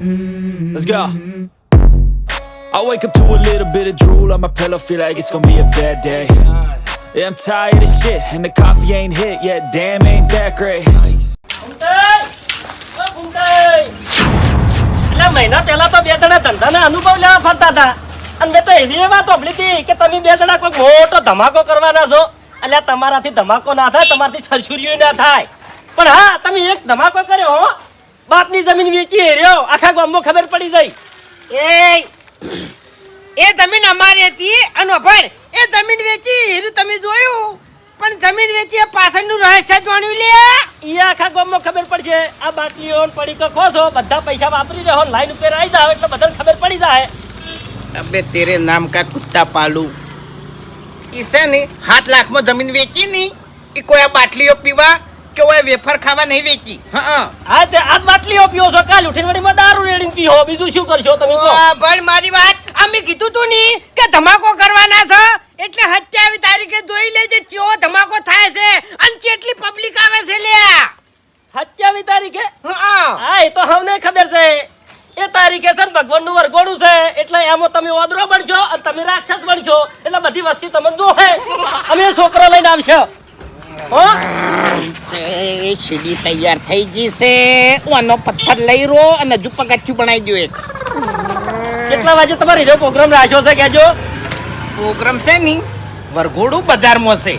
Let's go. I wake up to a little bit of drool on my pillow, feel like it's gonna be a bad day. Yeah, I'm tired of shit, and the coffee ain't hit yet. Damn, ain't that great. મહિના પહેલા તો બે જણા ધંધાના અનુભવ લેવા ફરતા હતા અને મેં તો એવી વાત સાંભળી હતી કે તમે બે જણા કોઈ મોટો ધમાકો કરવાના છો એટલે તમારાથી ધમાકો ના થાય તમારાથી છરછુરીઓ ના થાય પણ હા તમે એક ધમાકો કર્યો હો બાપની જમીન વેચી હેર્યો આખા ગામમાં ખબર પડી જાય. એ એ જમીન અમારી હતી અને અભર એ જમીન વેચી હીરું તમે જોયું? પણ જમીન વેચી પાછળનું રહસ્ય જાણ્યું લે. એ આખા ગામમાં ખબર પડશે. આ બાટલીઓ પડી તો ખો છો? બધા પૈસા વાપરી રહ્યો લાઈન ઉપર આવી જાવ એટલે બધાને ખબર પડી જાય. અબે તેરે નામ કા કુત્તા પાલુ. ઈસે ને સાત લાખમાં જમીન વેચી ની એ કોઈ આ બાટલીઓ પીવા કે કોઈ વેફર ખાવા નહીં વેચી. હા. હા તે બાટલીઓ પીઓ છો કાલ ઉઠીને વળી દારૂ રેડીને પીઓ. બીજું શું કરશો તમે કહો? મારી વાત અમે કીધું તું ની કે ધમાકો કરવાના છે. એટલે હત્યાવી તારીખે જોઈ લેજે ચેવો ધમાકો થાય છે અને કેટલી પબ્લિક આવે છે લે હત્યાવી તારીખે? હા. હા એ તો હમને ખબર છે. એ તારીખે છે ને ભગવાનનું વરઘોડું છે. એટલે એમાં તમે ઓદરો બનશો અને તમે રાક્ષસ બનશો. એટલે બધી વસ્તી તમને જોહે અમે છોકરો લઈને આવશે. સીડી તૈયાર થઈ ગઈ છે. ઓનો પથ્થર લઈ રો અને હજુ પગથિયું બનાવી દો એક. કેટલા વાગે તમારે હીરો પ્રોગ્રામ રાખ્યો છે કેજો પ્રોગ્રામ છે ની વરઘોડું બજારમાં છે.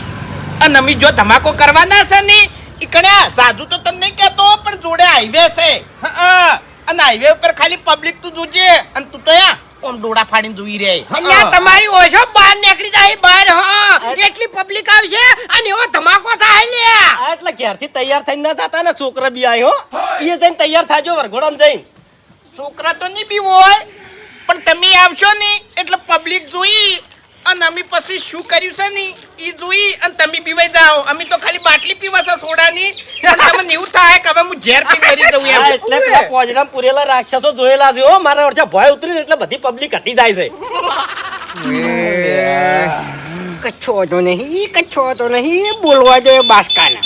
અને અમે જો ધમાકો કરવાના છે ની ઈકડ્યા સાધુ તો તને નહીં કહેતો પણ જોડે હાઈવે છે. હા અને હાઈવે ઉપર ખાલી પબ્લિક તું જોજે અને તું તો યા ઓમ ડોડા ફાડીને જોઈ રહે અલ્યા તમારી ઓછો બહાર નીકળી જાય બહાર હા. એટલી પબ્લિક આવશે અને એવો ધમાકો થાય લે એટલે ઘેરથી તૈયાર થઈને ના થતા ને છોકરા બી આવ્યો એ જઈને તૈયાર થાજો વરઘોડામાં જઈને. છોકરા તો નહીં બી હોય પણ તમે આવશો ને એટલે પબ્લિક જોઈ. અને અમે પછી શું કર્યું છે ને એ જોઈ અને તમે પીવાઈ જાઓ. અમે તો ખાલી બાટલી પીવા છે સોડાની. તમને એવું થાય કે હવે હું ઝેર પી કરી દઉં એમ. એટલે પેલા પોજડામાં પૂરેલા રાક્ષસો જોયેલા છે હો. મારા વર્ષે ભય ઉતરી એટલે બધી પબ્લિક હટી જાય છે. કચ્છો તો નહીં કચ્છો તો નહીં બોલવા જોઈએ બાસકાના.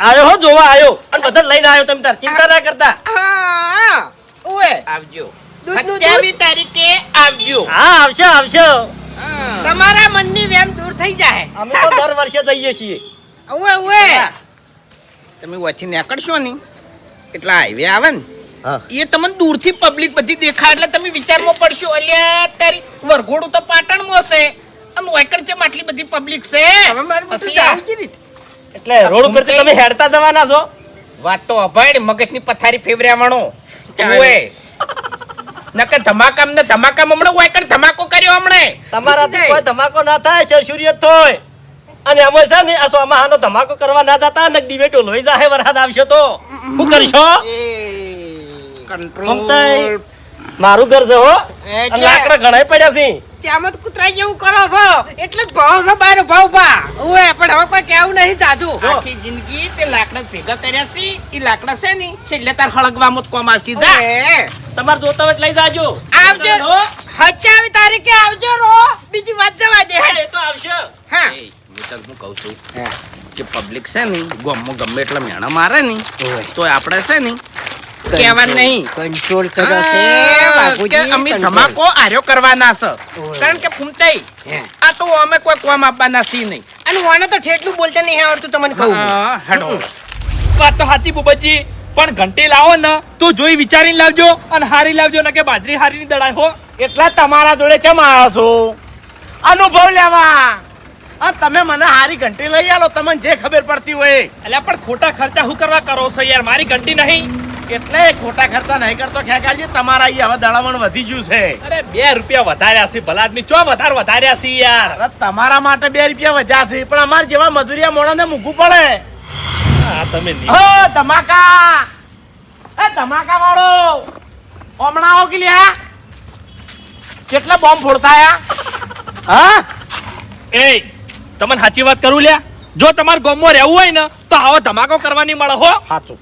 આવ્યો હો જોવા આવ્યો. અને બધા લઈને આવ્યો તમે તાર ચિંતા ના કરતા. હા ઓએ આવજો. સત્યાવીસ તારીખે આવજો. હા આવશે આવશે. તમારા મનની વેમ દૂર થઈ જાય. અમે તો દર વર્ષે જઈએ છીએ. ઓએ ઓએ તમે વચ્ચે નીકળશો ને એટલે હાઈવે આવે ને. એ તમને દૂરથી પબ્લિક બધી દેખાય એટલે તમે વિચારમાં પડશો અલ્યા તારી વરઘોડું તો પાટણમાં હશે અને ઓયકડ છે આટલી બધી પબ્લિક છે. એટલે રોડ ઉપર તમે હેડતા જવાના છો? વાત તો અભાડ મગજની પથારી ફેવર્યાવાળો ઓએ નકે ધમાકામ ને ધમાકામ હમણાં ઓયકડ ધમાકો કર્યો હમણે? તમારાથી કોઈ ધમાકો ના થાય સરસુરિયત થોય અને અમે છે ને આ સોમાહાનો ધમાકો કરવા ના જતા ને ડિબેટો લોહી જાહે વરસાદ આવશે તો? શું કરશો? કંટ્રોલ મારું ઘર છે હો. લાકડા ઘણા પડ્યા છે. ત્યાંમાં જ કૂતરા જેવું કરો છો. એટલે જ ભાવ છો બાર ભાવ ભા ઓએ પણ હવે કોઈ કેવું નહીં દાદુ આખી જિંદગી તે લાકડા ભેગા કર્યા છે. એ લાકડા છે ને છેલ્લે તાર હળગવામાં જ કોમ આવશે. જા. ઓએ. જોતા હોય એટલે લઈ જાજો. આવજો. હચાવી તારીખે આવજો રો. બીજી વાત જવા દે. એ તો આવશે. હા. હું તને શું કહું છું? કે પબ્લિક છે ને ગમો ગમે એટલા મેણા મારે ને તો આપણે છે ને કહેવા નહીં. કંટ્રોલ કરો છે. બાપુજી, અમે ધમાકો આર્યો કરવાના છે. કારણ કે ફૂમતાઈ. આ તો અમે કોઈ કોમ આપવાના છીએ નહીં. અને વાને તો ઠેઠલું બોલતા નહીં આવડતું તમને કહું. હેડો. વાત તો સાચી બુબજી. પણ ઘંટી લાવો ને તો જોઈ વિચારીને લાવજો અને હારી લાવજો ને કે બાજરી હારીની દડાય હો. એટલા તમારા જોડે કેમ આવ્યો છું? અનુભવ લેવા. આ તમે મને હારી ઘંટી લઈ આલો તમને જે ખબર પડતી હોય એટલે પણ ખોટા ખર્ચા હું કરવા કરો છો યાર? મારી ઘંટી નહીં. એટલે ખોટા ખર્ચા નહીં કરતો. ખેકાજી તમારા અહીં હવે દળામણ વધી ગયું છે. અરે બે રૂપિયા વધાર્યા છે ભલા આદમી ચો વધારે વધાર્યા છે યાર? અરે તમારા માટે બે રૂપિયા વધ્યા છે પણ અમાર જેવા મજૂરિયા મોણાને મૂકવું પડે. હા તમે હો ધમાકા! એ ધમાકા વાળો! હમણાં આવો કે લ્યા? કેટલા બોમ્બ ફોડતા આયા? હા? એ તમને સાચી વાત કરું લ્યા? જો તમારે ગોમમાં રહેવું હોય ને તો આવો ધમાકો કરવાની મળે હો. સાચું.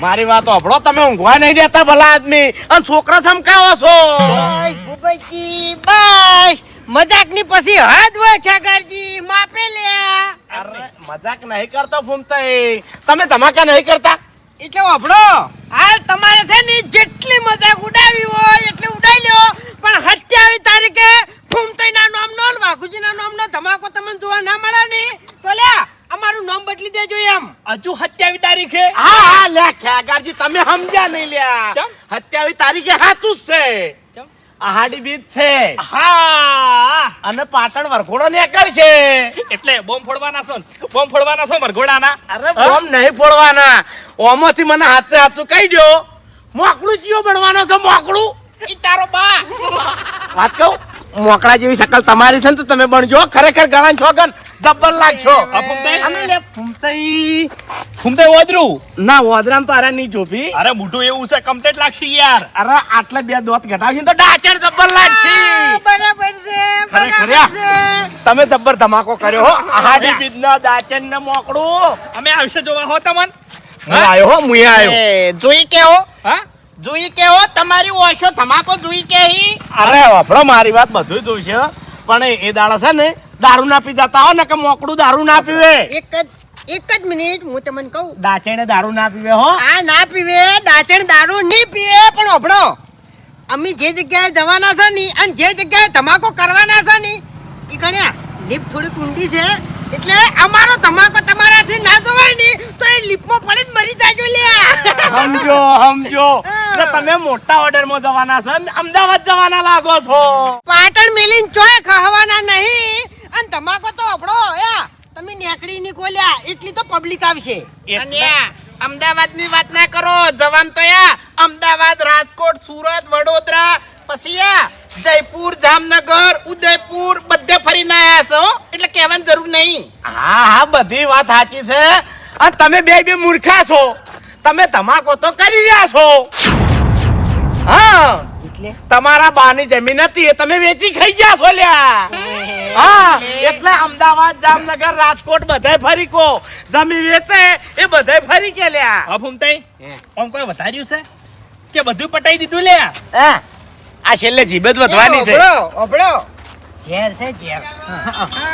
મારી વાત હભળો તમે ઊંઘવા નહીં દેતા ભલા આદમી. અને છોકરા ધમકાવો છો. બસ ભૂપતજી બસ મજાકની પછી હદ હોય ખેગારજી માપે લે. અરે મજાક નહીં કરતો ફૂમતાઈ તમે ધમાકા નહીં કરતા? એટલે વાપડો હાલ તમારે છે ને જેટલી મજાક ઉડાવી હોય એટલે ઉડાવી લ્યો. પણ સત્યાવીસ તારીખે ફૂમતાઈના નામનો ને નામ નામનો ધમાકો તમને જોવા ના મળે ને. તો લે અમારું નામ બદલી દેજો એમ. હજુ સત્યાવીસ તારીખે? હા હા લે ખેગારજી તમે સમજ્યા નહીં લ્યા? સત્યાવીસ તારીખે જ છે. આહાડી બીચ છે. હા. અને પાટણ વરઘોડો નીકળશે એટલે બોમ્બ ફોડવાના છો? બોમ્બ ફોડવાના છો વરઘોડાના? અરે બોમ્બ નહીં ફોડવાના. ઓમાંથી મને હાથે હાથું કહી દો મોકળું જીવો બનવાનો છે મોકળું. ઈ તારો બા. વાત કહું? મોકળા જેવી શકલ તમારી છે ને તો તમે બનજો. ખરેખર ગળા છોગન. જબ્બર લાગશો. ફૂમતાઈ? ફૂમતાઈ. ફૂમતાઈ ઓદરું? ના વોદરામ તો અરે નહીં જોભી. અરે મોટું એવું છે કમ્પ્લીટ લાગશે યાર. અરે આટલા બે દોત ઘટાવશે તો ડાચર જબ્બર લાગશે. બરાબર છે ખરેખર તમે જબ્બર ધમાકો કર્યો હો. આહાડી બીજના દાચન ને મોકળું. અમે આવશે જોવા હો તમન? હું આયો હો હું આવ્યો. એ જોઈ કેવો હા. જોઈ કેવો તમારી ઓછો ધમાકો જોઈ કે અરે વાપરો મારી વાત બધું જોઈશે પણ એ દાડા છે ને દારૂ ના પી જતા હો ને કે મોકળું દારૂ ના પીવે. એક જ એક જ મિનિટ હું તમને કહું. દાચેણે દારૂ ના પીવે હો. આ ના પીવે દાચેણ દારૂ નહીં પીવે પણ ઓભળો અમે જે જગ્યાએ જવાના છે ને અને જે જગ્યાએ ધમાકો કરવાના છે ને એ ગણ્યા લિફ્ટ થોડીક ઊંડી છે. એટલે અમારો ધમાકો તમારાથી ના જોવાય ને તો એ લિફ્ટમાં પડી જ મરી જાજો લ્યા. સમજો સમજો. એટલે તમે મોટા ઓર્ડરમાં જવાના છો અમદાવાદ જવાના લાગો છો. પાટણ મિલિન ચોય ખાવાના નહીં. અને તમાકો તો આપડો યા તમે નેકડી ની કોલ્યા એટલી તો પબ્લિક આવશે. અને અમદાવાદની વાત ના કરો જવાન તો યા અમદાવાદ રાજકોટ સુરત વડોદરા પછી યા જયપુર જામનગર ઉદયપુર બધે ફરીને આવ્યા છો એટલે કહેવાની જરૂર નહીં. હા હા બધી વાત સાચી છે. અને તમે બે બે મૂર્ખા છો. તમે ધમાકો તો કરી રહ્યા છો. હા. એટલે? તમારા બાની જમીન હતી એ તમે વેચી ખાઈ ગયા છો લ્યા. હા એટલે અમદાવાદ જામનગર રાજકોટ બધાય ફરી કો. જમી વેચે એ બધાય ફરી કે લ્યા. હા ફૂમતાઈ આમ કોઈ વધાર્યું છે? કે બધું પટાઈ દીધું લ્યા? હા આ છેલ્લે જીબત વધવાની છે. ઓભળો ઝેર છે ઝેર.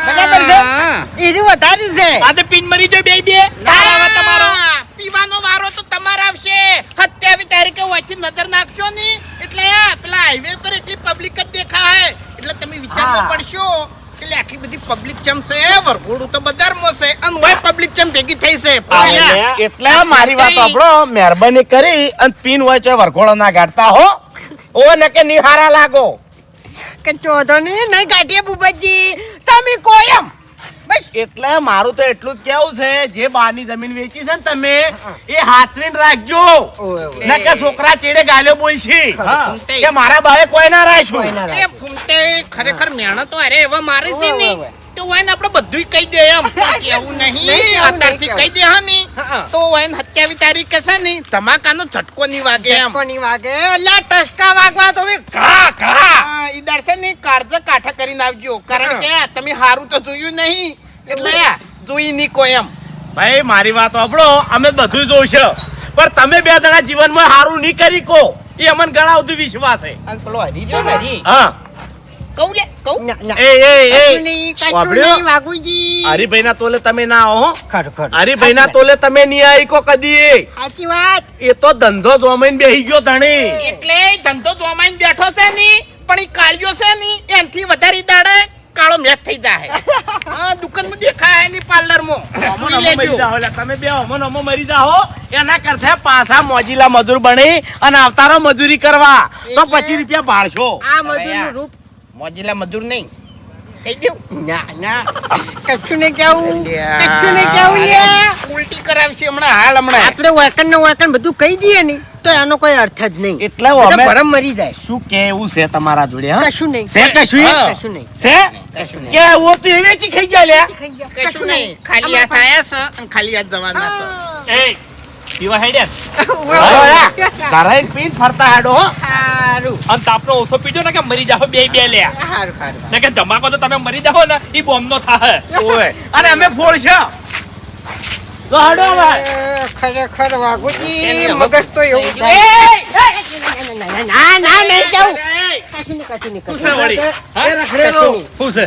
બરાબર છે એનું વધાર્યું છે. આ તો પિન મરી જો બે. બે તારા તમારો. પીવાનો વારો તો તમારો આવશે. સત્યાવીસ તારીખે વચ્ચે નજર નાખશો ને એટલે પેલા હાઈવે પર એટલી પબ્લિક જ દેખાય. એટલે તમે વિચારવું પડશો. કે આખી બધી પબ્લિક ચમ છે વરઘોડું તો બજારમાં છે અને વય પબ્લિક ચમ ભેગી થઈ છે એટલે એટલે મારી વાત આપણો મહેરબાની કરી અને પીન હોય છે વરઘોડો ના ગાડતા હો. ઓ ને કે નિહારા લાગો. કે ચોધો નહીં નહીં કાઢીએ બુબજી તમે કો એમ બસ. એટલે મારું તો એટલું જ કેવું છે જે બારની જમીન વેચી છે ને તમે એ હાથવીન રાખજો. કે છોકરા ચેડે ગાલ્યો બોલ છે હા. કે મારા બાએ કોઈ ના રાખ્યું. એ ફૂમતે ખરેખર મહેનત તો અરે એવા મારી છે ઓવે, ને. ઓવે. તો વાયને આપણે બધું કહી દે એમ. કેવું નહીં. અત્યારથી કહી દે હા ને તો વાયને સત્યાવીસ તારીખે છે ને ધમાકાનો ઝટકો નહીં વાગે એમ. નહીં વાગે. એટલે ટસકા વાગવા તો ઘા ઘા. ઈ દાડશે ને કાળજા કાઠા કરીને આવજો. કારણ કે તમે હારું તો જોયું નહીં. એટલે જોઈ નહીં કોઈ એમ. ભાઈ મારી વાત આપણો અમે બધું જોઈશે. પણ તમે બે જણા જીવનમાં સારું નહીં કરી કો. એ અમને ઘણા બધું વિશ્વાસ છે. અને પેલો હરી જો હરી. હા. કહું લે કહું ના, ના. એ એ એ નહીં, કશું વાપર્યો? નહીં, વાઘુજી. હરિભાઈ ના તોલે તમે ના હો. ખરું, ખરું. હરિભાઈ ના તોલે તમે નહીં આવી કો કદી સાચી વાત એ તો ધંધો જોમાઈને બેહી ગયો ધણી એટલે ધંધો જોમાઈને બેઠો છે ની પણ ઈ કાળિયો છે ની એનથી વધારે દાડે કાળો મેચ થઈ જાય હા દુકાનમાં દેખાયની તમે બે અમો નમો મરી જાઓ એના કરતા પાછા મોજીલા મજૂર બની અને આવતારો મજૂરી કરવા તો? પચીસ રૂપિયા ભાડશો આ મજૂરનું રૂપ મોજીલા મજૂર નહીં. કહી દઉં? ના ના. કશું નહીં કેવું. કશું નહીં કેવું. ઉલટી કરાવશે હમણાં હાલ હમણાં. આપણે વાકણ ને વાકણ બધું કહી દઈએ ને તો એનો કોઈ અર્થ જ નહીં. એટલે અમે ભરમ મરી જાય. શું કેવું છે તમારા જોડે હા? કશું નહીં. છે કશું. કશું નહીં. છે? કશું નહીં. કે ઓ તો એવી ચી ખાઈ લ્યા કશું નહીં. ખાલી હાથ આયા છે અને ખાલી હાથ જવાના છે. એ પીવા હેડ્યા હાલો પીન ફરતા હેડો હો. સારું અને તાપનો ઓછો પીજો ને કે મરી જાહો બે બે લે. ને કે ધમાકો તો તમે મરી જાહો ને ઈ બોમ્બ નો થાહે. ઓય અને અમે ફોડશે તો હેડો ભાઈ ખરેખર વાઘુજી મગજ તો એવું થાય. ના, ના ના નહીં જાઉં કશું નહીં કશું નહીં કશું છે વળી. હા? એ રખડેલો. શું છે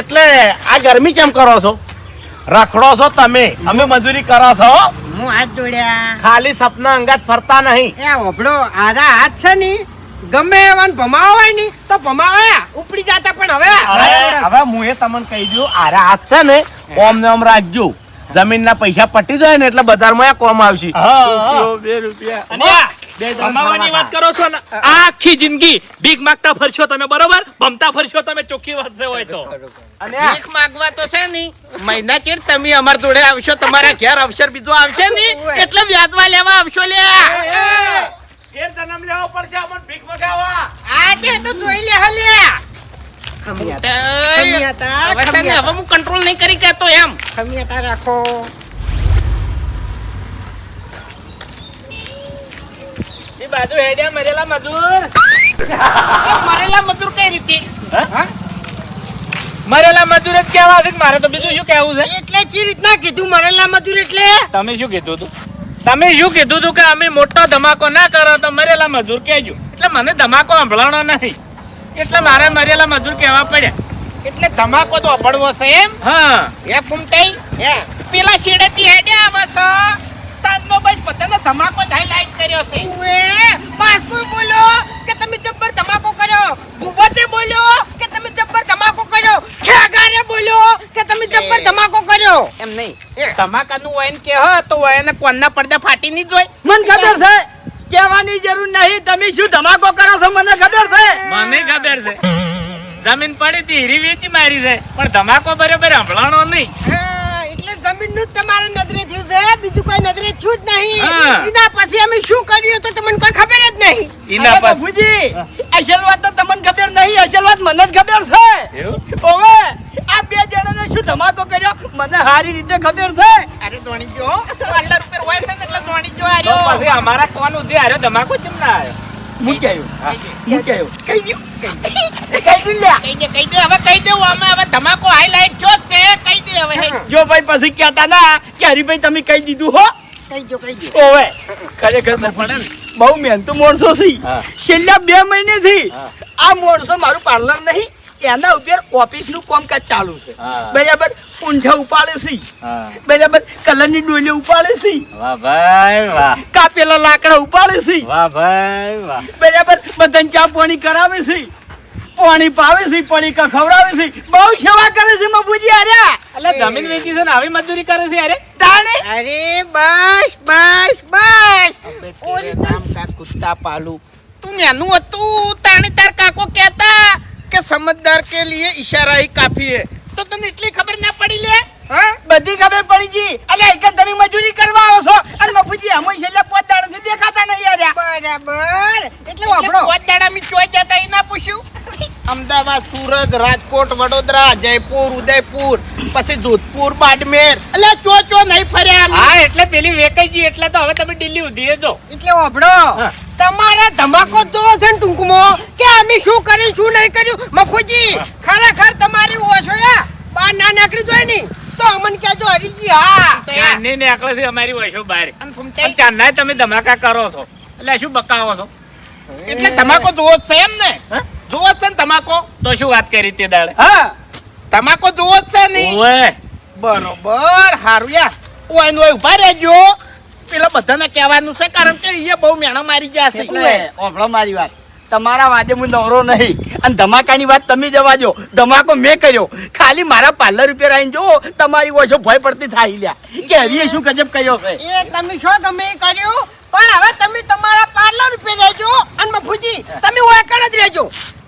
એટલે આ ગરમી કેમ કરો છો? રખડો છો તમે. અમે મજૂરી કરો છો. હું હાથ જોડ્યા. ખાલી સપના અંગત ફરતા નહીં. એ ઓભળો આરા હાથ છે ની. ગમે એવાને ભમાવા હોયની તો ભમાવા ઉપડી જાતા પણ હવે હવે. હું એ તમને કહી દઉં આરા હાથ છે ને ઓમ ને ઓમ રાખજો. જમીન ના પૈસા પટી જાય ને એટલે બજારમાં આ કોમ આવશે. બે રૂપિયા. કમાવાની વાત કરો છો ને આખી જિંદગી ભીખ માંગતા ફરશો તમે બરોબર? ભમતા ફરશો તમે ચોખ્ખી વાસે હોય તો. અને ભીખ માંગવા તો છે નહીં. મહિના ચેડ તમે અમાર જોડે આવશો તમારા ઘેર અવસર બીજો આવશે નહીં. એટલે વ્યાજમાં લેવા આવશો લે ઘેર જન્મ લેવો પડશે અમને ભીખ મગાવવા. આ તે તો જોઈ લે હલ્યા ખમિયાતા. ખમિયાતા હવે હું કંટ્રોલ નહીં કરી કેતો એમ. ખમિયાતા રાખો. બાજુ હેડ્યા મરેલા મજૂર? તો મરેલા મજૂર કઈ રીતે? મરેલા મજૂર જ કહેવા છે મારે તો બીજું શું કહેવું છે? એટલે ચી રીતના કીધું મરેલા મજૂર એટલે? તમે શું કીધું હતું? તમે શું કીધું હતું કે અમે મોટો ધમાકો ના કરો તો મરેલા મજૂર કહેજો? એટલે મને ધમાકો સંભળાણો નથી. એટલે મારે મરેલા મજૂર કહેવા પડ્યા. એટલે ધમાકો તો પડવો છે એમ? હા. એ ફૂમટાઈ હે પેલા શેડેથી હેડે આવે છે બસ બધાનો ધમાકો હાઈલાઈટ કર્યો છે. ઓએ માસ્કુ બોલો કે તમે જબ્બર ધમાકો કર્યો? ભૂપતે બોલો કે તમે જબ્બર ધમાકો કર્યો? ખેગારે બોલો કે તમે જબ્બર ધમાકો કર્યો? એમ નહીં. ધમાકાનું વાયન કે હ તો વાયન કોનના પડદા ફાટી નહીં જોય. મને ખબર છે કહેવાની જરૂર નહીં તમે શું ધમાકો કરો છો મને ખબર છે. મને ખબર છે. જમીન પડી હતી હીરી વેચી મારી છે. પણ ધમાકો બરોબર સંભળાણો નહીં. હા, નું તમારે નજરે થયું છે બીજું કોઈ નજરે થયું જ નહીં. એના પછી અમે શું કર્યું તો તમને કોઈ ખબર જ નહીં. એના પર અસલ વાત તો તમને ખબર નહીં અસલ વાત મને જ ખબર છે. ઓવે આ બે જણાને શું ધમાકો કર્યો? મને સારી રીતે ખબર છે. અરે ધોણી જો અલગ ઉપર હોય છે એટલે ધોણી જો આયો આર્યો પછી અમારા કોણ ઉધી આયો ધમાકો કેમ ના આવ્યો મૂક્યો મૂક્યો કહી દઉં કઈ દઉં લ્યા કહી દે કઈ દે હવે કહી દઉં અમે હવે ધમાકો હાઈલાઈટ જો જ છે કહી દે હવે હે. જો ભાઈ પછી કહેતા ના કે હરીભાઈ તમે કહી દીધું હો કહી દો કહી દો ઓવે ખરેખર પડે ને બહુ મહેનતુ મોણસો છે હા. છેલ્લા બે મહિનેથી આ મોણસો મારું પાર્લર નહીં એના ઉપર ઓફિસનું કામકાજ ચાલુ છે. બરાબર? ઊંઝા ઉપાડે છે. બરાબર? કલરની ડોલી ઉપાડે છે. વાહ ભાઈ વાહ. કાપેલા લાકડા ઉપાડે છે. વાહ ભાઈ વાહ. બરાબર? બધાને ચા પાણી કરાવે છે. પાણી પાવે છે પાણી ખવડાવે છે. બહુ સેવા કરે છે મબુજી આર્યા એટલે જમીન વેચી છે ને આવી મજૂરી કરે છે અરે? તાણે? અરે બસ બસ બસ! ઓરિજિનલ કા કુત્તા પાલુ. તું નેનું હતું તાણે તાર કાકો કહેતા. કે સમજદાર કે લીએ ઈશારા ही કાફી હે. તો તને એટલી ખબર ના પડી લે? હા? બધી ખબર પડી જી. અલે એક તમે મજૂરી કરવા આવો છો. અને મફુજી અમે છેલ્લા પાંચ દાડાથી દેખાતા નહીં આર્યા બરાબર. એટલે આપણો પાંચ દાડા મી ચોઈ જતા ના પૂછ્યું? અમદાવાદ સુરત રાજકોટ વડોદરા જયપુર ઉદયપુર પછી જોધપુર બાડમેર. એટલે ચો ચો નહીં ફર્યા. હા એટલે પેલી વેકાઈજી એટલે તો હવે તમે દિલ્હી ઉધી જો. એટલે હા. તમારા ધમાકો તો છે ને ટૂંકમાં. કે અમે શું કર્યું શું નહીં કર્યું? મફુજી ખરેખર તમારી ઓછો યા બહાર ના નીકળી જોયની. તો અમને કહેજો હરીજી હા. ચાંદની નીકળે છે અમારી ઓછો બહાર? ચાંદના તમે ધમાકા કરો છો. એટલે શું બકાવો છો? એટલે તમાકો જોવો જ છે એમ ને? જોવો જ છે ને તમાકો તો શું વાત કરી તે દાડે? હા. તમાકો જોવો જ છે ને. બરોબર હારું યા ઓય નો ઊભા રહેજો. પેલા બધાને કહેવાનું છે કારણ કે એ બહુ મેણા મારી ગયા છે. ઓભળો મારી વાત. તમારા વાદે હું નવરો નહીં. અને ધમાકાની વાત તમે જવા દો. ધમાકો મેં કર્યો. ખાલી મારા પાર્લર રૂપિયા આવીને જો તમારી ઓછો ભય પડતી થાય લ્યા. કે હરીએ શું ગજબ કર્યો છે? એ તમે શું તમે કર્યું? પણ હવે તમે તમારા પાર્લર રૂપિયા રહેજો અને મફુજી તમે ઓળખાણ જ રહેજો.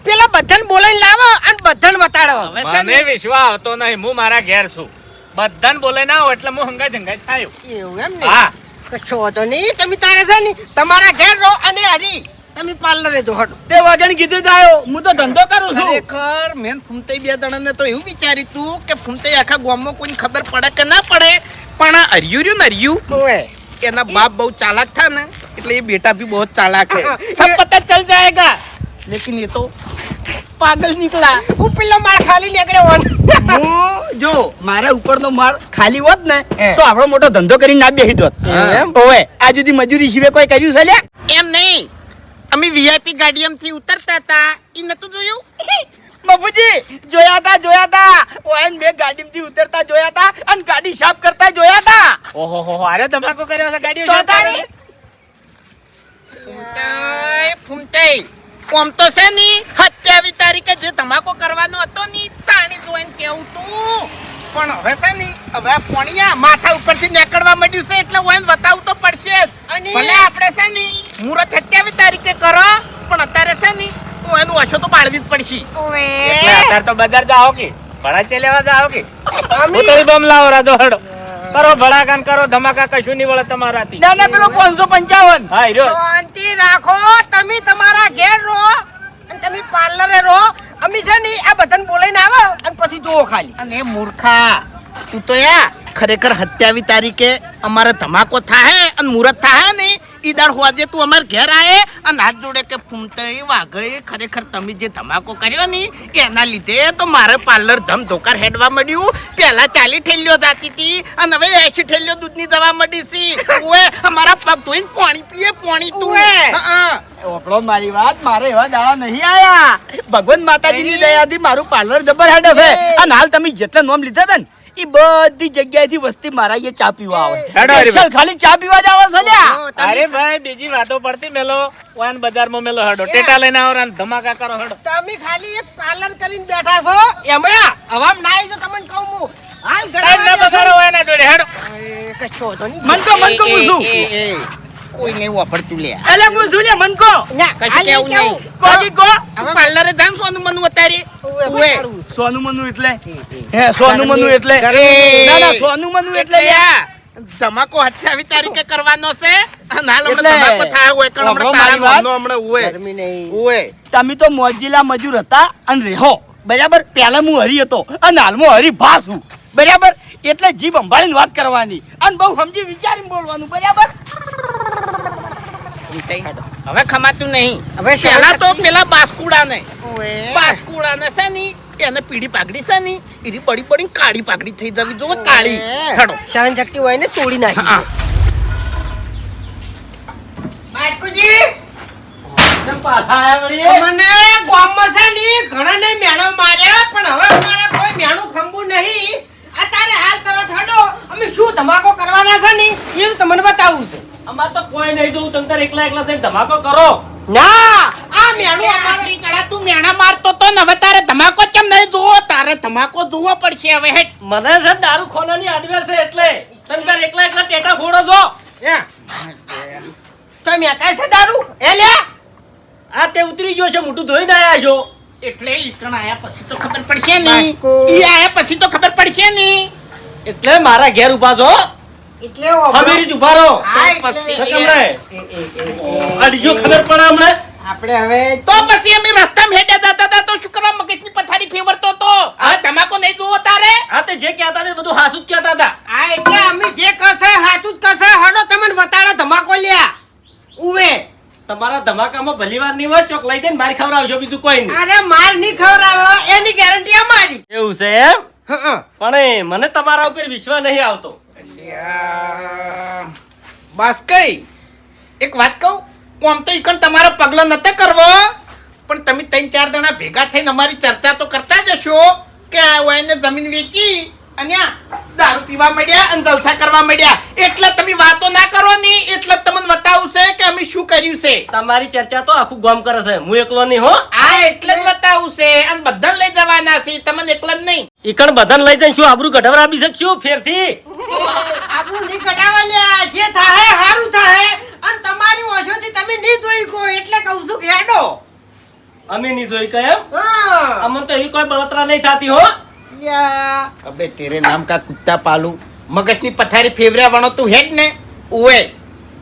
પેલા બધાને બોલાઈને લાવો અને બધાને છે મને વિશ્વાસ આવતો નહીં. હું મારા ઘેર છું. બધાને બોલે ના આવો એટલે હું હંગાઈ જંગાઈ થાય. એવું એમ ને? હા. કશો વાંધો નહીં. તમે તારે છે ને તમારા ઘેર રહો અને હરી. તમે પાર્લરે જો હટો. તે વગન કીધું જાયો હું. તો ધંધો કરું છું. ખરેખર મેં ફૂમતઈ બે દણને તો એવું વિચાર્યું તું કે ફૂમતઈ આખા ગામમાં કોઈને ખબર પડે કે ના પડે. પણ આ હરિયું રહ્યું ને હરિયું એના બાપ બહુ ચાલાક થા ને એટલે એ બેટા ભી બહુ ચાલાક હે સબ પતા ચલ જાયેગા. લેકિન એ તો પાગલ નીકળા. હું પેલો માળ ખાલી નીકળ્યો હું જો મારા ઉપરનો માળ ખાલી હોત ને તો આપણો મોટો ધંધો કરીને ના બેહી દોત ઓવે આ જુદી મજૂરી સિવાય કોઈ કર્યું છે લ્યા? એમ નહીં. અમે વીઆઈપી ગાડીએમથી ઉતરતા હતા. એ નતું જોયું? બાપુજી જોયા તા જોયા તા. ઓએન બેથી ઉતરતા જોયા તા અને ગાડી સાફ કરતા જોયા તા. ઓહો હો હો અરે તમાકો કર્યો છે ગાડી સાફ કરતા ફૂમટાઈ ફૂમતાઈ. તો છે ની. સત્યાવીસ તારીખે જે ધમાકો કરવાનો હતો ની તાણી જોઈને કેવું તું? પણ હવે છે ની હવે પોણિયા માથા ઉપરથી નીકળવા માંડ્યું છે એટલે ઓયન બતાવું તો પડશે જ. અને- ભલે આપણે છે ની મુહૂર્ત સત્યાવીસ તારીખે કરો પણ અત્યારે છે ની હું એનું હશો તો બાળવી જ પડશે. એટલે અત્યારે તો બજાર જાઓ કે? ભણા લેવા જાઓ કે? હું તારી બમ લાવો રાજો હડો. કરો ભડાકાન કરો ધમાકા કશું નહીં વળે તમારાથી. ના ના પેલો પાંચસો પંચાવન. હા હીરો. શાંતિ રાખો તમે તમારા ઘેર રહો અને તમે પાર્લરે રહો. અમે છે ને આ બધાને બોલાઈને આવો અને પછી જુઓ ખાલી. અને મૂર્ખા તું તો યા ખરેખર હત્યાવી તારીખે અમારે ધમાકો થાય અને મુહૂર્ત થાય ને ઈ દાડ હોજે તું અમાર ઘેર આયે અને હાથ જોડે કે ફૂમતાઈ વાઘઈ ખરેખર તમે જે ધમાકો કર્યો ને એના લીધે તો મારે પાર્લર ધમ ધોકાર હેડવા મળ્યું. પહેલા ચાલી ઠેલ્યો જાતી હતી અને હવે એસી ઠેલ્યો દૂધની દવા મળી છે. ઓએ અમારા પગ ધોઈને પાણી પીએ પાણી તું. ઓપડો મારી વાત મારે એવા દાડા નહીં આયા. ભગવાન માતાજીની દયાથી મારું પાર્લર જબર હેડ છે અને હાલ તમે જેટલા નોમ લીધા હતા ને એ બધી જગ્યાએથી વસ્તી મારા અહીંયા ચા પીવા આવે. સ્પેશિયલ ખાલી ચા પીવા જ આવે છે અરે ભાઈ બીજી વાતો પડતી મેલો. વાન બજારમાં મેલો હડો. ટેટા લઈને આવો ને ધમાકા કરો હડો. તમે ખાલી એક પાર્લર કરીને બેઠા છો. એમયા હવામ ના આવી તો તમને કહું હું. હાલ ટાઈમ ના બગાડો એના જોડે. હડો. કશો તો નહીં. મન તો મન એ, એ, કોઈ નહીં વાપરતું લે. એટલે પૂછું લે મનકો ના, કશું કેવું? નહીં. કોકી કો પાર્લરે જાન સોનું મનુ અત્યારે ઓએ. સોનું મનું એટલે? હે સોનું મનુ એટલે? ના ના સોનું મનુ એટલે ધમાકો અઠ્યાવીસ તારીખે કરવાનો છે? અને હાલ હમણાં ધમાકો થાય હોય કારણ હમણાં તારા મારી હમણાં ઉવે ગરમી તમે તો મોજીલા મજૂર હતા અને રેહો. બરાબર? પહેલા હું હરી હતો અને હાલમાં હરી ભાસ બરાબર? એટલે જીભ સંભાળીને વાત કરવાની. અને બહુ સમજી વિચારીને બોલવાનું. બરાબર? હવે ખમાતું નહીં. હવે પેલા તો પેલા બાસ્કુડા ને બાસ્કુડા ને છે ની એને પીળી પાઘડી છે ની એની બડી બડી કાળી પાઘડી થઈ જવી જોવે કાળી. હેડો. સહન શક્તિ હોય ને તોડી નાખી. બાસ્કુજી! પાછા આયા મને ગામમાં છે ને ઘણા ને મેણો માર્યા પણ હવે અમારે કોઈ મેણું ખંભું નહીં. અત્યારે હાલ તરત હડો. અમે શું ધમાકો કરવાના છે ને એવું તમને બતાવું છે. અમાર તો કોઈ નહીં જોવું તમે તાર એકલા એકલા થઈને ધમાકો કરો. ના! આ મેણું અમારે કળા તું મેણા મારતો તો ને હવે તારે ધમાકો કેમ નહીં જોવો? તારે ધમાકો જોવો પડશે હવે હેટ મને છે દારૂ ખોલાની આડવેર છે એટલે. તમે તાર એકલા એકલા ટેટા ફોડો છો. તો મેં કાંઈ છે દારૂ? એ લે! આ તે ઉતરી ગયો છે મોટું ધોઈને આયા છો. એટલે ઈકણ આયા પછી તો ખબર પડશે નહીં. ઈ આયા પછી તો ખબર પડશે ની એટલે મારા ઘેર ઊભા છો એટલે જ ઊભા રહો. આ બીજો ખબર પડે હમણે? આપણે હવે તો પછી અમે રસ્તામાં હેડ્યા જતા હતા તો શું કરવા મગજની પથારી ફેવરતો તો? આ ધમાકો નહીં જોવો તારે? હા તે જે કહેતા હતા બધું હાસુ જ કહેતા હતા. આ એટલે અમે જે કસે હાસુ જ કસે હડો તમને બતાડો ધમાકો લ્યા. ઉવે. તમારા ધમાકામાં ભલી વાર નહીં હોય ચોક લઈ જઈને મારી ખવડાવશો બીજું કોઈ નહીં. અરે માર નહીં ખવડાવો. એની ગેરંટી અમારી. એવું છે એમ? પણ એ મને તમારા ઉપર વિશ્વાસ નહીં આવતો. બસ કઈ. એક વાત કહું આમ તો ઈકન તમારો પગલો નતો કરવો. પણ તમે ત્રણ ચાર જણા ભેગા થઈને અમારી ચર્ચા તો કરતા જ હશો કે આ વાયને જમીન વેચી આ દારૂ પીવા મળ્યા અને જલસા કરવા મળ્યા એટલે તમે વાતો ના કરો ની એટલે તમને બતાવું છે કે અમે શું કર્યું છે. તમારી ચર્ચા તો આખું ગામ કરે છે. હું એકલો નહીં હો. આ એટલે જ બતાવું છે. અને બધાને લઈ જવાના છે. તમને એકલા નહીં. ઈકણ બધાને લઈ જઈને શું આબરૂ કઢવરાવી શકશું ફેરથી? આબરૂ નહીં કઢાવા લ્યા જે થાહે હારું થાહે. અને તમારી ઓછોથી તમે નહીં જોઈ કો એટલે કહું છું કે હેડો. અમે નહીં જોઈ કે એમ? હા. અમને તો એવી કોઈ બળતરા નહીં થતી હો. અબે તેરે નામ કા કુત્તા પાલુ? મગજની પથારી ફેવર્યા વણો તું હેડ ને ઉવે.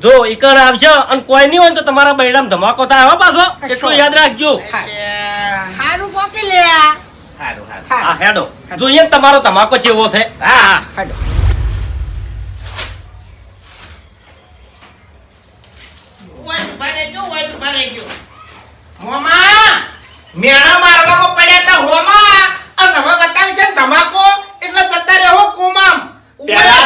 જો ઈકર આવશે અને કોઈ નહીં હોય તો તમારા બૈડામ ધમાકો થાય હો પાછો. એટલું યાદ રાખજો. હારું કોકી લે હારું હારું. આ હેડો. જોઈએ તમારો ધમાકો ચેવો છે. હા હા. હેડો. હોમા, મેણા મારવામાં પડ્યા હતા હોમા. અને હવે બતાવ્યું છે ને એટલે જતા રહો કોમામ.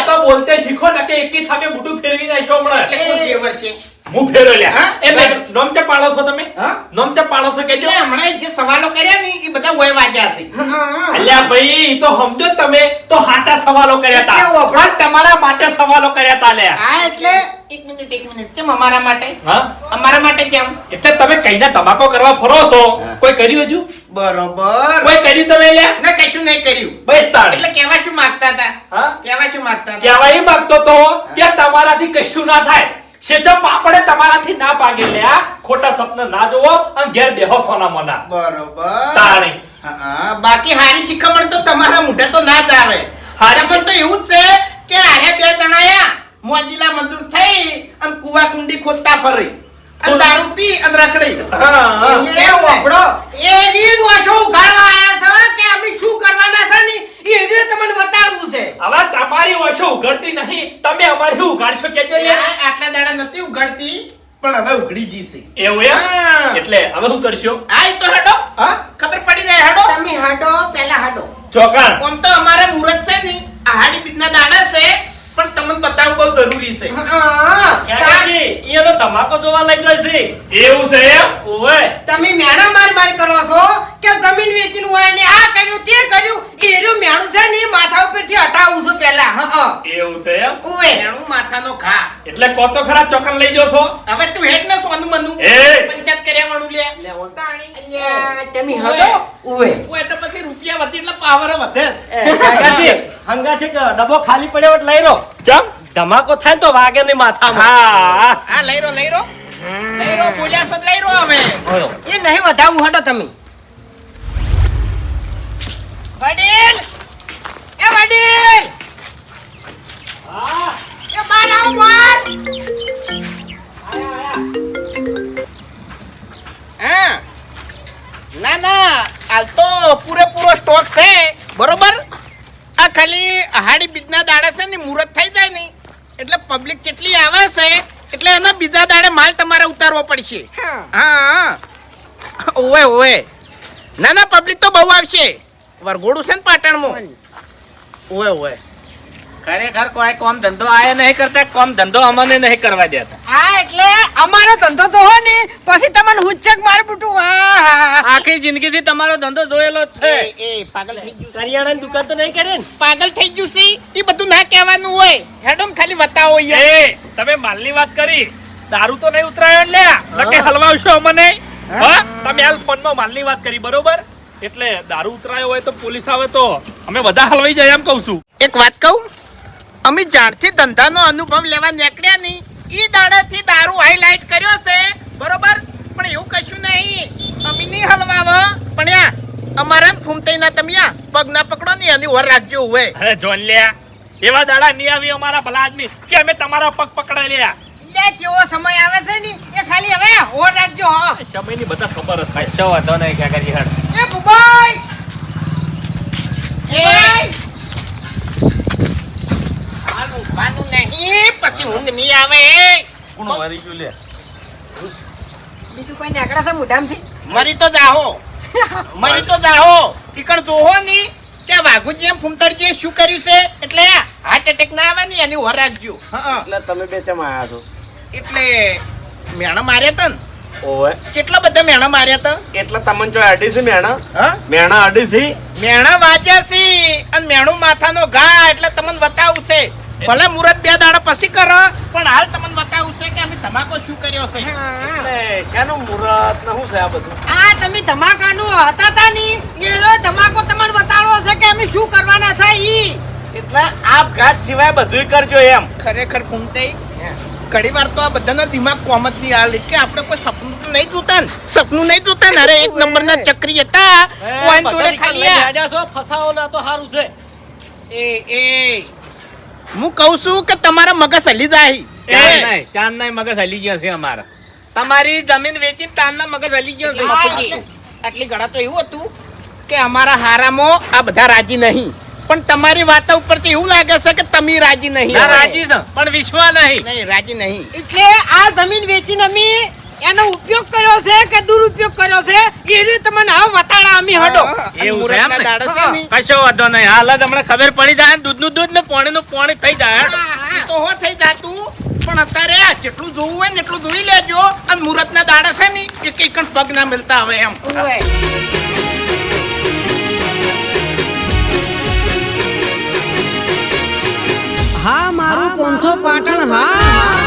તો બોલતે શીખો ને કે એકી થાપે મોઢું ફેરવી નાખ્યો હમણાં એટલે કોઈ બે વર્ષે. હું ફેરો લ્યા. હા? એ નહીં, નોમ પાડો છો તમે? હા? નોમ પાડો છો કેજો. હમણાં જે સવાલો કર્યા ને એ બધા વય વાગ્યા છે. અલ્યા ભાઈ ઈ તો સમજો તમે તો હાચા સવાલો કર્યા હતા આ તમારા માટે સવાલો કર્યા હતા લ્યા. હા એટલે એક મિનિટ એક મિનિટ કેમ અમારા માટે? હા? અમારા માટે કેમ? એટલે તમે કઈને તમાકો કરવા ફરો છો. કોઈ કર્યું હજુ? બરોબર. કોઈ કર્યું તમે લ્યા? ના કશું નહીં કર્યું. બસ તાર એટલે કેવા શું માંગતા હતા હા? કેવા શું માંગતા હતા કેવા એ માંગતો તો કે તમારાથી કશું ના થાય. શેઠો પાપડે તમારાથી ના પાગે લ્યા. ખોટા સપના ના જોવો અને ઘેર બેહો સોના મોના. બરોબર. તાણી. બાકી હારી શિખામણ તો તમારા મોઢે તો ના જ આવે. હારી પણ તો એવું જ છે કે આરે બે જણાયા મોજીલા મજૂર થઈ અને કુવા કુંડી ખોદતા ફરી. અને દારૂ પી અને રખડી. એટલે વપડો એની જ ઓછો ઉઘાડવા આવ્યા છે કે અમે શું કરવાના છે ને? એને તમને બતાડવું છે? હવે તમારી ઓછો ઉઘડતી નહીં. તમે અમારી ઉઘાડશો કે જો આટલા દાડા નથી ઉઘાડતી પણ હવે ઉઘડી જશે એવું એમ? એટલે હવે શું કરશો? આ તો હાડો. હા? ખબર પડી જાય હાડો. તમે હાડો પહેલા હાડો. ચોકાણ આમ તો અમારે મુરત છે ને આ હાડી બીજના દાડા છે. પણ તમને બતાવવું બહુ જરૂરી છે. કાકાજી એનો ધમાકો જોવા લઈ ગયો છે. એવું છે એમ? ઓવે તમે મેણા માર માર કરો છો કે જમીન વેચીનું હોય ને આ કર્યું તે કર્યું એરું મેણું છે ને એ માથા ઉપરથી હટાવું છું પહેલા હા એવું છે એમ? ઉવે એનું માથાનો ખા એટલે કોતો ખરા ચોકન લઈ જશો? હવે તું હેડ ને સોનું મનું એ! કર્યા વાળું લે? તાણી. અલ્યા, તમે હડો ઉવે. ઉવે તો પછી રૂપિયા વધી એટલે પાવર વધે. હંગાથી હંગાથી ડબ્બો ખાલી પડ્યો એટલે લઈ રો ચમ ધમાકો થાય તો વાગે નહીં માથામાં. હા. હા લઈ રો લઈ રો. લઈ રો બોલ્યા છો લઈ રો હવે. એ નહીં વધાવું હડો તમે. વડીલ! એ વડીલ! એ મારા ઉપર આયા બાર હા? ના ના હાલ તો પૂરેપૂરો સ્ટોક છે. બરોબર? આ ખાલી હાડી બીજના દાડે છે ને મુહૂર્ત થઈ જાય ને એટલે પબ્લિક કેટલી આવે છે? એટલે એના બીજા દાડે માલ તમારે ઉતારવો પડશે. હા. હા. ઓવે ઓવે. ના ના પબ્લિક તો બહુ આવશે. વરઘોડું છે ને પાટણમાં. ઓવે ઓવે. ખરેખર કોઈ કોમ ધંધો આયા નહીં કરતા કોમ ધંધો અમને નહીં કરવા દેતા. હા એટલે અમારો ધંધો તો હો ને પછી તમને હુચ્ચક માર બુટું. આખી જિંદગી થી તમારો ધંધો જોયેલો જ છે. એ પાગલ થઈ ગયું કરિયાણાની દુકાન તો નહીં કરે ને? પાગલ થઈ ગયું છે. એ બધું ના કહેવાનું હોય. હેડમ ખાલી બતાવો યાર એ તમે માલની વાત કરી. દારૂ તો નહીં ઉતરાયો લે લકે હલવાવશો અમને. હા તમે હાલ ફોનમાં માલની વાત કરી બરોબર? એટલે દારૂ ઉતરાયો હોય તો પોલીસ આવે તો. અમે બધા હલવાઈ જાય એમ કહું છું. એક વાત કહું? અમે જ્યારથી ધંધાનો અનુભવ લેવા નીકળ્યા નહીં. એ દાડાથી દારૂ હાઈલાઈટ કર્યો છે. બરોબર? પણ એવું કશું નહીં. અમે નહીં હલવાવ. પણ યા અમારા ફૂમતાઈ ના તમે યા પગ ના પકડો ને એની ઓર રાખજો હોય અરે જોન લ્યા એવા દાડા નહીં આવી અમારા ભલા આદમી કે અમે તમારા પગ પકડાઈ લ્યા. લે જેવો સમય આવે છે ને એ ખાલી હવે ઓર રાખજો હા. સમયની બધા ખબર જ થાય. શું વાંધો નહીં ક્યાં કરી હેડ એ બુબાઈ એ ઊંઘવાનું નહીં પછી ઊંઘ નહીં આવે. બીજું કોઈ નાકડા છે મુઢામથી. મરી તો દાહો મરી તો દાહો ઈકણ જોહો ની કે વાઘુજી એમ ફૂમતરજીએ શું કર્યું છે? એટલે હાર્ટ એટેક ના આવે ને એની ઓર રાખજો. એટલે તમે બે ચમ આયા છો? એટલે મેણા માર્યા તા ને? ઓવે. કેટલા બધા મેણા માર્યા તા? એટલે તમને જો અડી છે મેણા? હા? મેણા અડી છે? મેણા વાજ્યા છે અને મેણું માથાનો ઘા એટલે તમને બતાવું છે. ભલે મુરત બે દાડા પછી કરો. પણ હાલ તમને બતાવું છે કે અમે ધમાકો શું કર્યો છે? એટલે શાનું મુરત ને શું છે આ બધું? આ તમે ધમાકાનું હતા તા ની. એનો ધમાકો તમને બતાડવો છે કે અમે શું કરવાના છે ઈ. એટલે આપઘાત સિવાય બધુંય કરજો એમ. ખરેખર ફૂમતે ઘણી વાર તો આ બધાના દિમાગ કોમ જ નહીં હાલે કે આપણે કોઈ સપનું તો નહીં જોતા ને. સપનું નહીં જોતા ને અરે એક નંબરના ચક્રી હતા. કોઈ જોડે ખાલી રાજા છો ફસાવો ના તો સારું છે. એ એ. હું કહું છું કે તમારા મગજ હલી જાય. ચાંદ ના મગજ હલી ગયો છે અમારા. તમારી જમીન વેચીને ના મગજ હલી ગયો છે આટલી- ઘડા તો એવું હતું કે અમારા હારામાં આ બધા રાજી નહીં. પણ તમારી વાતો ઉપરથી એવું લાગે છે કે તમે રાજી નહીં રાજી છે પણ વિશ્વ નહીં. નહીં રાજી નહીં. એટલે આ જમીન વેચીને અમે એનો ઉપયોગ કર્યો છે કે દુરુપયોગ કર્યો છે? એનું તમને હવે વટાડા અમે હડો. એવું છે એમ કશો વાંધો નહીં. હાલત હમણાં ખબર પડી જાય દૂધનું દૂધ ને પાણીનું પાણી થઈ જાય તો હો થઈ જાતું. પણ અત્યારે જેટલું જોવું હોય ને એટલું જોઈ લેજો. અને મુહૂર્તના દાડા છે ને એક એક પગ ના મળતા હવે એમ. હા. મારું પોંચો પાટણ હા.